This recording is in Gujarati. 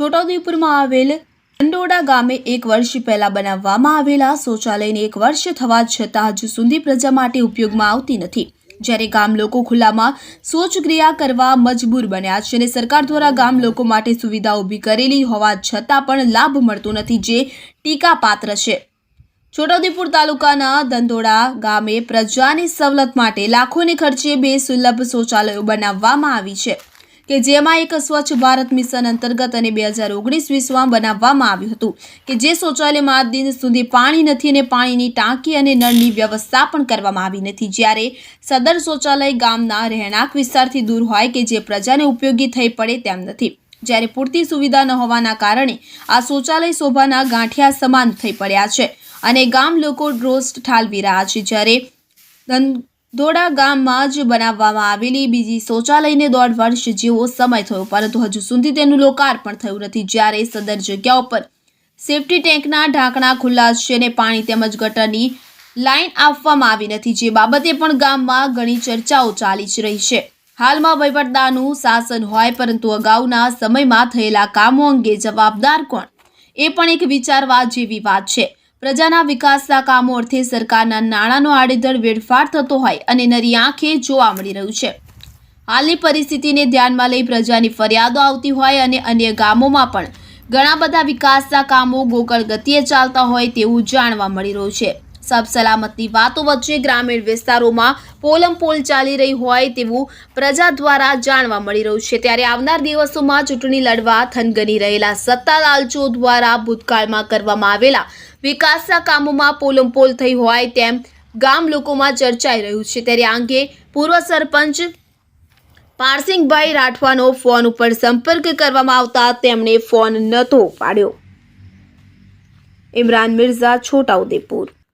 છોટાઉદેપુરમાં આવેલ ચંડોડા ગામે એક વર્ષ પહેલા બનાવવામાં આવેલા શૌચાલયને એક વર્ષ થવા છતાં હજુ સુધી પ્રજા માટે ઉપયોગમાં આવતી નથી. જ્યારે ગામ લોકો ખુલ્લામાં શૌચક્રિયા કરવા મજબૂર બન્યા છે અને સરકાર દ્વારા ગામ લોકો માટે સુવિધા ઊભી કરેલી હોવા છતાં પણ લાભ મળતો નથી જે ટીકાપાત્ર છે. છોટાઉદેપુર તાલુકાના દંદોડા ગામે પ્રજાની સવલત માટે લાખોને ખર્ચે બે સુલભ શૌચાલયો બનાવવામાં આવી છે. કે જેમાં એક સ્વચ્છ ભારત મિશન અંતર્ગત અને બે હજાર ઓગણીસ વીસમાં બનાવવામાં આવ્યું હતું, કે જે શૌચાલયમાં આજ દિન સુધી પાણી નથી અને પાણીની ટાંકી અને નળની વ્યવસ્થા પણ કરવામાં આવી નથી. જ્યારે સદર શૌચાલય ગામના રહેણાંક વિસ્તારથી દૂર હોય કે જે પ્રજાને ઉપયોગી થઈ પડે તેમ નથી. જ્યારે પૂરતી સુવિધા ન હોવાના કારણે આ શૌચાલય શોભાના ગાંઠિયા સમાન થઈ પડ્યા છે અને ગામ લોકો રોષ ઠાલવી રહ્યા છે. જ્યારે ધંધોડા ગામમાં જ બનાવવામાં આવેલી બીજી શૌચાલયને દોઢ વર્ષ જેવો સમય થયો, પરંતુ હજુ સુધી તેનું લોકાર્પણ થયું નથી. જ્યારે સદર જગ્યા ઉપર સેફટી ટેન્કના ઢાંકણા ખુલ્લા છે અને પાણી તેમજ ગટરની લાઈન આપવામાં આવી નથી, જે બાબતે પણ ગામમાં ઘણી ચર્ચાઓ ચાલી જ રહી છે. હાલમાં વહીવટદારનું શાસન હોય, પરંતુ અગાઉના સમયમાં થયેલા કામો અંગે જવાબદાર કોણ? એ પણ એક વિચારવા જેવી વાત છે. પ્રજાના વિકાસના કામો અર્થે સરકારના નાણાંનો આડેધડ વેડફાટ થતો હોય અને નરી આંખે જોવા મળી રહ્યું છે. હાલની પરિસ્થિતિને ધ્યાનમાં લઈ પ્રજાની ફરિયાદો આવતી હોય અને અન્ય ગામોમાં પણ ઘણા બધા વિકાસના કામો ગોકળ ગતિએ ચાલતા હોય તેવું જાણવા મળી રહ્યું છે. સબ સલામતની વાતો વચ્ચે ગ્રામીણ વિસ્તારોમાં પોલમ પોલ ચાલી રહી હોય તેવું પ્રજા દ્વારા જાણવા મળી રહ્યું છે. ત્યારે આવનાર દિવસોમાં ચૂંટણી લડવા થનગની રહેલા સત્તા લાલચો દ્વારા ભૂતકાળમાં કરવામાં આવેલા વિકાસના કામોમાં પોલમપોલ થઈ હોય તેમ ગામ લોકોમાં ચર્ચાઈ રહ્યું છે. ત્યારે આ અંગે પૂર્વ સરપંચ પારસિંગભાઈ રાઠવાનો ફોન ઉપર સંપર્ક કરવામાં આવતા તેમણે ફોન નહોતો પાડ્યો. ઇમરાન મિર્ઝા, છોટાઉદેપુર.